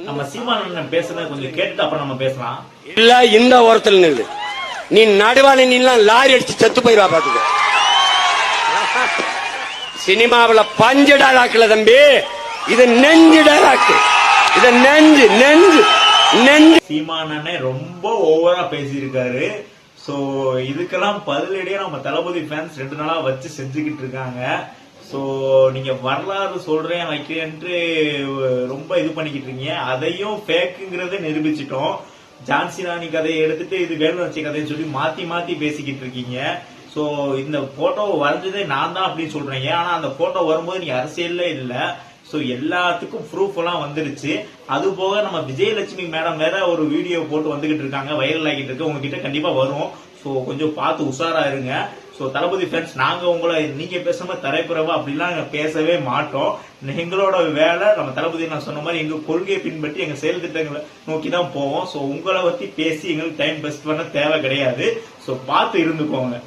நம்ம சீமானன் பேசுறத கொஞ்சம் கேட்டுட்டு அப்புறம் நம்ம பேசலாம். இல்ல இந்த ஓரத்துல நில்லு. நீ நடுவான நீலாம் லாரி அடிச்சு செத்து போயிருவா பாத்துக்க. சினிமாவுல பஞ்சு டைலாக்ல தம்பி. இது நெஞ்சு டைலாக் இது நெஞ்சு நெஞ்சு நெஞ்சு. சீமானனே ரொம்ப ஓவரா பேசியிருக்காரு. சோ இதுக்கெல்லாம் பதிலடியா நம்ம தளபதி ஃபேன்ஸ் ரெண்டு நாளா வச்சு செஞ்சுக்கிட்டு இருக்காங்க. ஸோ நீங்கள் வரலாறு சொல்கிறேன் வைக்கிறேன்ட்டு ரொம்ப இது பண்ணிக்கிட்டு இருக்கீங்க அதையும் ஃபேக்குங்கிறத நிரூபிச்சிட்டோம். ஜான்சி ராணி கதையை எடுத்துட்டு இது வேலுநாச்சி கதைன்னு சொல்லி மாற்றி மாற்றி பேசிக்கிட்டு இருக்கீங்க ஸோ இந்த ஃபோட்டோவை வரைஞ்சதே நான் தான் அப்படின்னு சொல்றீங்க ஆனால் அந்த ஃபோட்டோ வரும்போது நீங்கள் அரசியல்ல இல்லை. சோ எல்லாத்துக்கும் ப்ரூஃப் எல்லாம் வந்துருச்சு. அது போக நம்ம விஜயலட்சுமி மேடம் வேற ஒரு வீடியோ போட்டு வந்துகிட்டு இருக்காங்க. வைரல் ஆகிட்டு இருக்கு. உங்ககிட்ட கண்டிப்பா வரும். சோ கொஞ்சம் பார்த்து உஷாரா இருங்க. சோ தளபதி ஃப்ரெண்ட்ஸ் நாங்க உங்களை நீங்க பேசாம தரைப்புறவா அப்படிலாம் பேசவே மாட்டோம். எங்களோட வேலை நம்ம தளபதி நான் சொன்ன மாதிரி எங்க கொள்கையை பின்பற்றி எங்க செயல் திட்டங்களை நோக்கி தான் போவோம். சோ உங்களை பத்தி பேசி எங்களுக்கு டைம் பெஸ்ட் பண்ண தேவை கிடையாது. சோ பார்த்து இருந்துக்கோங்க.